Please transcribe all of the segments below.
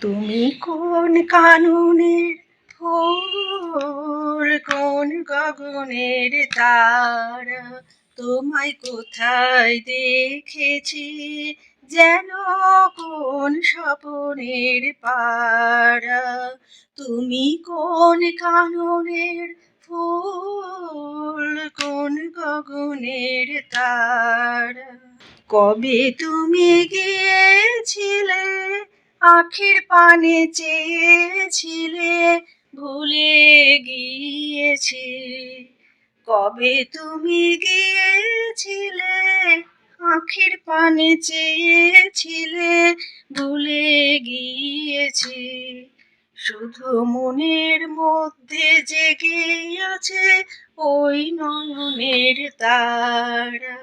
তুমি কোন কাননের ফুল, কোন গগনের তারা তোমায় কোথায় দেখেছি? যেন কোন স্বপনের পাড়া? তুমি কোন কাননের ফুল, কোন গগনের তারা? কবে তুমি গিয়েছিলে আখির পানে চেয়েছিলে, ভুলে গিয়েছি। কবে তুমি গিয়েছিলে আখির পানে চেয়েছিলে, ভুলে গিয়েছি। শুধু মনের মধ্যে জেগে আছে ওই নয়নের তারা।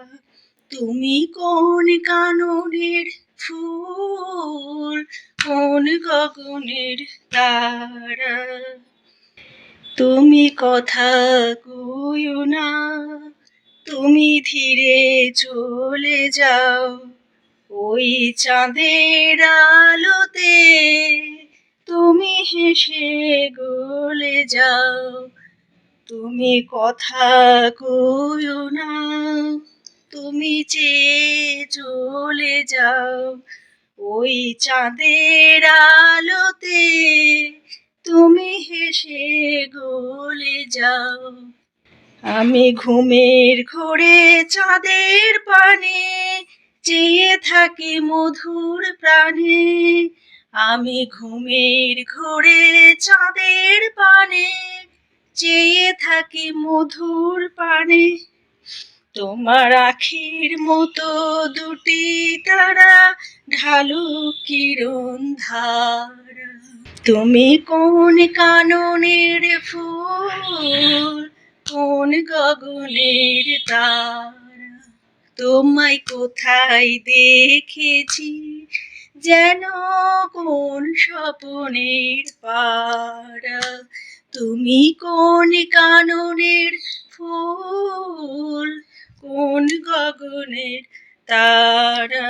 তুমি কোন কাননের ফুল, কোন গগনের তারা? তুমি কথা কইও না, তুমি ধীরে চলে যাও। ওই চাঁদের আলোতে তুমি হেসে গলে যাও। তুমি কথা কইও না। তুমি চেয়ে চলে যাও। ওই চাঁদের আলোতে তুমি হেসে গলে যাও। আমি ঘুমের ঘোরে চাঁদের পানে, চেয়ে থাকি মধুর প্রাণে। আমি ঘুমের ঘোরে চাঁদের পানে, চেয়ে থাকি মধুর পানে। তোমার আখির মতো দুটি তারা ঢালু কিরণ ধারা তুমি কোন কাননের ফুল, কোন গগনের তারা? তোমায় কোথায় দেখেছি যেন কোন স্বপনের পাড়া? তুমি কোন কাননের ফুল কোন গগনের তারা।